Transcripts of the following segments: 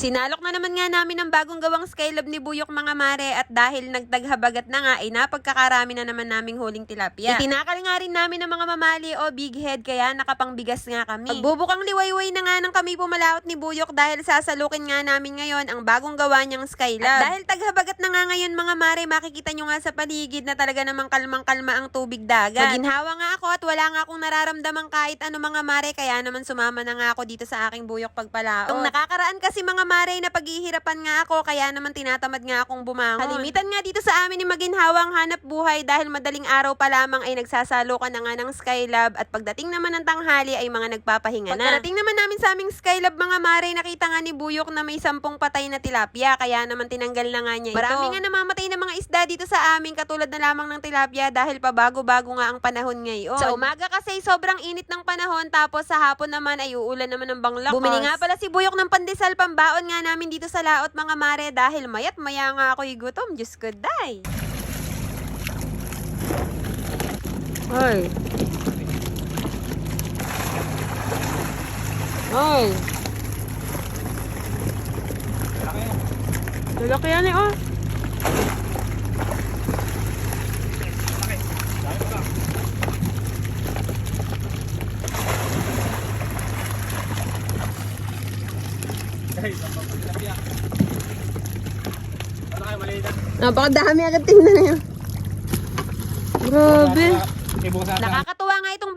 Sinalok na naman nga namin ang bagong gawang Skylab ni Buyok mga mare at dahil nagdaghabagat na nga ay napagkakarami na naman naming huling tilapia. Itinakal nga rin namin ng mga mamali o big head kaya nakapangbigas nga kami. Pagbubukang liwayway na nga ng kami pumalaot ni Buyok dahil sasalukin nga namin ngayon ang bagong gawa niyang Skylab. At dahil taghabagat na nga ngayon mga mare makikita nyo nga sa paligid na talaga namang kalmang-kalma ang tubig dagat. Maginhawa nga ako at wala nga akong nararamdaman kahit ano mga mare kaya naman sumama na nga ako dito sa aking Buyok pagpalaot. Nung nakakaraan kasi mga mare na paghihirapan nga ako kaya naman tinatamad nga akong bumangon. Kalimitan nga dito sa amin ni Maginhawang hanap buhay dahil madaling araw pa lamang ay nagsasalokan na nga ng Skylab at pagdating naman ng tanghali ay mga nagpapahinga na. Pagdating naman namin sa aming Skylab mga mare nakita nga ni Buyok na may sampung patay na tilapia kaya naman tinanggal na nga niya ito. Marami nga namamatay na mga isda dito sa amin katulad na lamang ng tilapia dahil pabago-bago nga ang panahon ngayon. Sa umaga kasi sobrang init ng panahon tapos sa hapon naman ay uulan naman ng banglakas. Bumili nga pala si Buyok ng pandesal pambaon nga namin dito sa laot mga mare dahil mayat maya nga ako'y gutom. Diyos ko, day. Ay. Ay. Lalaki yan eh, oh. Napakadami agad tingnan na yun. Grabe. Itong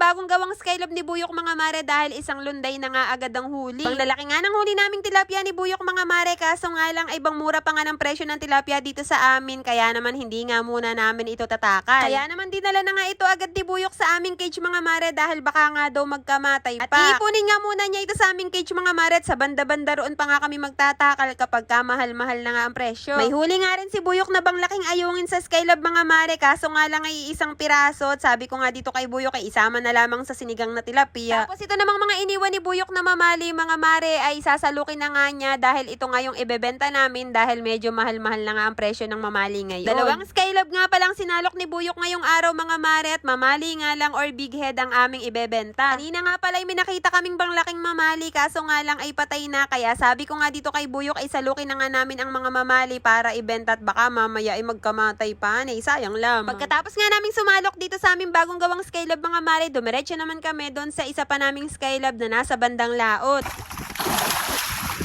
bagong gawang Skylab ni Buyok mga mare dahil isang lunday na nga agad ang huli. Panglalaki nga ng huli naming tilapia ni Buyok mga mare kaso nga lang ay bang mura pa nga ng presyo ng tilapia dito sa amin kaya naman hindi nga muna namin ito tatakal. Kaya naman dinala na nga ito agad ni Buyok sa aming cage mga mare dahil baka nga daw magkamatay pa. At iipunin nga muna niya ito sa aming cage mga mare at sa banda-banda roon pa nga kami magtatakal kapag ka mahal-mahal na nga ang presyo. May huli nga rin si Buyok na bang laking ayungin sa Skylab mga mare kaso nga lang ay isang piraso at sabi ko nga dito kay Buyok ay isama na lamang sa sinigang na tilapia. Tapos ito namang mga iniwan ni Buyok na mamali mga mare ay sasalukin na nga niya dahil ito nga yung ibebenta namin dahil medyo mahal-mahal na nga ang presyo ng mamali ngayon. Dalawang Skylab nga palang sinalok ni Buyok ngayong araw mga mare at mamali nga lang or big head ang aming ibebenta. Kanina nga pala ay may nakita kaming bang laking mamali kaso nga lang ay patay na kaya sabi ko nga dito kay Buyok ay salukin na nga namin ang mga mamali para ibenta at baka mamaya ay magkamatay pa. Nay, sayang lang. Pagkatapos nga naming sumalok dito sa aming bagong gawang Skylab mga mare, dumiretso naman kami doon sa isa pa naming Skylab na nasa bandang laot.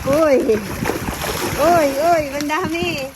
Uy! Uy, uy, bandami!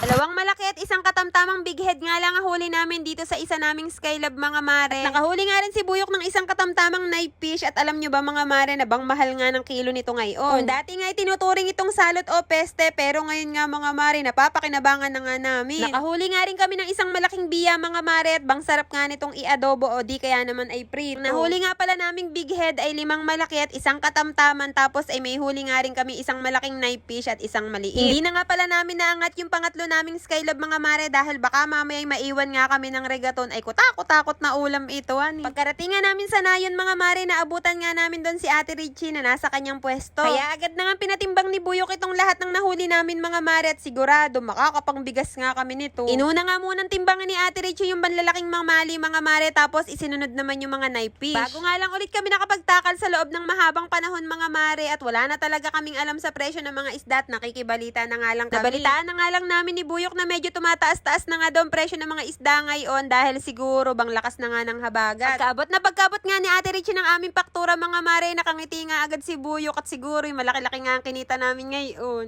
Dalawang malaki at isang katamtamang big head nga lang ang huli namin dito sa isa naming Skylab mga mare. At nakahuli nga rin si Buyok ng isang katamtamang knife fish at alam nyo ba mga mare na bang mahal nga ng kilo nito ngayon. Kung dati nga ay tinuturing itong salot o peste pero ngayon nga mga mare napapakinabangan na nga namin. Nakahuli nga rin kami ng isang malaking biya mga mare at bang sarap nga nitong i-adobo o di kaya naman ay prito. Nahuli nga pala naming big head ay limang malaki at isang katamtaman tapos ay may huli nga rin kami isang malaking knife fish at isang maliit. Hindi na nga pala namin naangat yung pangatlo naming Skylab mga mare dahil baka mamaya maiwan nga kami ng regaton ay kutakot-takot na ulam ito. Ani. Pagkarating nga namin sa nayon mga mare naabutan nga namin doon si Ate Richie na nasa kanyang pwesto. Kaya agad na nga pinatimbang ni Buyok itong lahat ng nahuli namin mga mare at sigurado makakapangbigas nga kami nito. Inuna nga munang timbangan ni Ate Richie yung banlalaking mamali mga mare tapos isinunod naman yung mga knife. Bago nga lang ulit kami nakapagtakal sa loob ng mahabang panahon mga mare at wala na talaga kaming alam sa presyo ng mga isda at nakikibalita na nga lang kami. Nabalitaan na nga lang namin ni Buyok na medyo tumataas-taas na nga daw ang presyo ng mga isda ngayon dahil siguro bang lakas na nga ng habagat. Pagkabot na pagkabot nga ni Ate Richie ng aming paktura mga mare nakangiti nga agad si Buyok at siguro yung malaki-laki nga ang kinita namin ngayon.